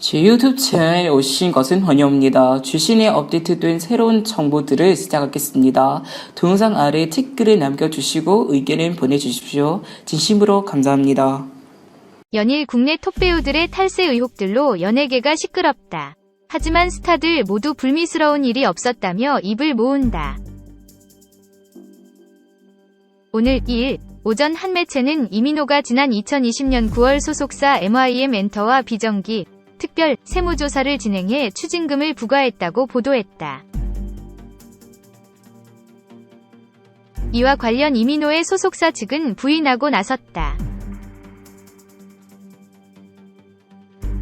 제 유튜브 채널에 오신 것은 환영합니다. 주신에 업데이트된 새로운 정보들을 시작하겠습니다. 동영상 아래 댓글을 남겨주시고 의견을 보내주십시오. 진심으로 감사합니다. 연일 국내 톱 배우들의 탈세 의혹들로 연예계가 시끄럽다. 하지만 스타들 모두 불미스러운 일이 없었다며 입을 모은다. 오늘 2일 오전 한 매체는 이민호가 지난 2020년 9월 소속사 MIM 엔터와 비정기 특별 세무조사를 진행해 추징금을 부과했다고 보도했다. 이와 관련 이민호의 소속사 측은 부인하고 나섰다.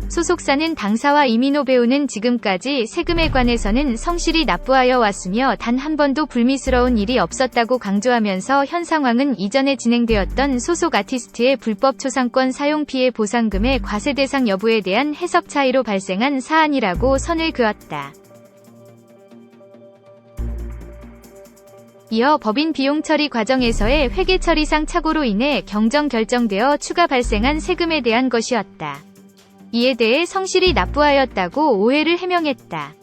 소속사는 당사와 이민호 배우는 지금까지 세금에 관해서는 성실히 납부하여 왔으며 단 한 번도 불미스러운 일이 없었다고 강조하면서 현 상황은 이전에 진행되었던 소속 아티스트의 불법 초상권 사용 피해 보상금의 과세 대상 여부에 대한 해석 차이로 발생한 사안이라고 선을 그었다. 이어 법인 비용 처리 과정에서의 회계 처리상 착오로 인해 경정 결정되어 추가 발생한 세금에 대한 것이었다. 이에 대해 성실히 납부하였다고 오해를 해명했다.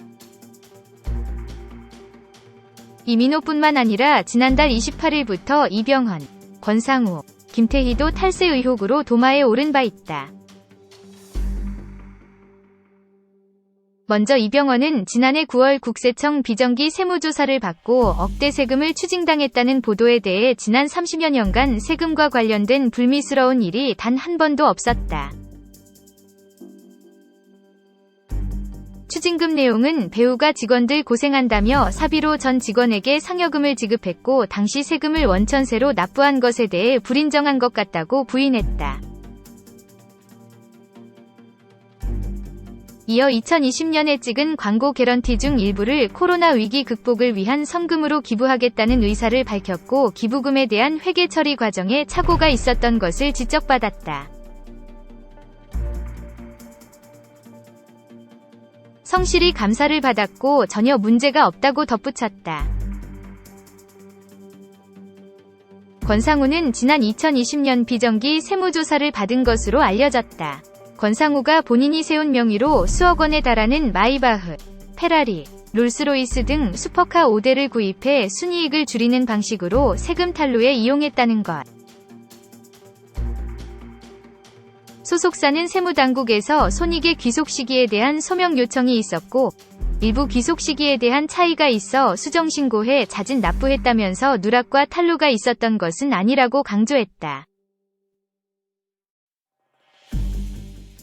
이민호뿐만 아니라 지난달 28일부터 이병헌, 권상우, 김태희도 탈세 의혹으로 도마에 오른 바 있다. 먼저 이병헌은 지난해 9월 국세청 비정기 세무조사를 받고 억대 세금을 추징당했다는 보도에 대해 지난 30여 년간 세금과 관련된 불미스러운 일이 단 한 번도 없었다. 추징금 내용은 배우가 직원들 고생한다며 사비로 전 직원에게 상여금을 지급했고 당시 세금을 원천세로 납부한 것에 대해 불인정한 것 같다고 부인했다. 이어 2020년에 찍은 광고 개런티 중 일부를 코로나 위기 극복을 위한 성금으로 기부하겠다는 의사를 밝혔고 기부금에 대한 회계 처리 과정에 착오가 있었던 것을 지적받았다. 성실히 감사를 받았고 전혀 문제가 없다고 덧붙였다. 권상우는 지난 2020년 비정기 세무조사를 받은 것으로 알려졌다. 권상우가 본인이 세운 명의로 수억 원에 달하는 마이바흐, 페라리, 롤스로이스 등 슈퍼카 5대를 구입해 순이익을 줄이는 방식으로 세금 탈루에 이용했다는 것. 소속사는 세무당국에서 손익의 귀속 시기에 대한 소명 요청이 있었고 일부 귀속 시기에 대한 차이가 있어 수정 신고해 자진 납부했다면서 누락과 탈루가 있었던 것은 아니라고 강조했다.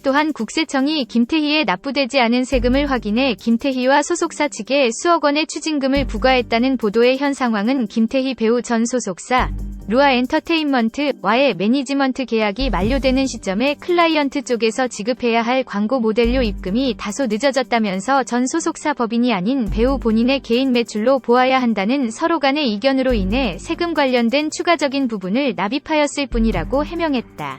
또한 국세청이 김태희의 납부되지 않은 세금을 확인해 김태희와 소속사 측에 수억 원의 추징금을 부과했다는 보도의 현 상황은 김태희 배우 전 소속사 루아 엔터테인먼트와의 매니지먼트 계약이 만료되는 시점에 클라이언트 쪽에서 지급해야 할 광고 모델료 입금이 다소 늦어졌다면서 전 소속사 법인이 아닌 배우 본인의 개인 매출로 보아야 한다는 서로 간의 이견으로 인해 세금 관련된 추가적인 부분을 납입하였을 뿐이라고 해명했다.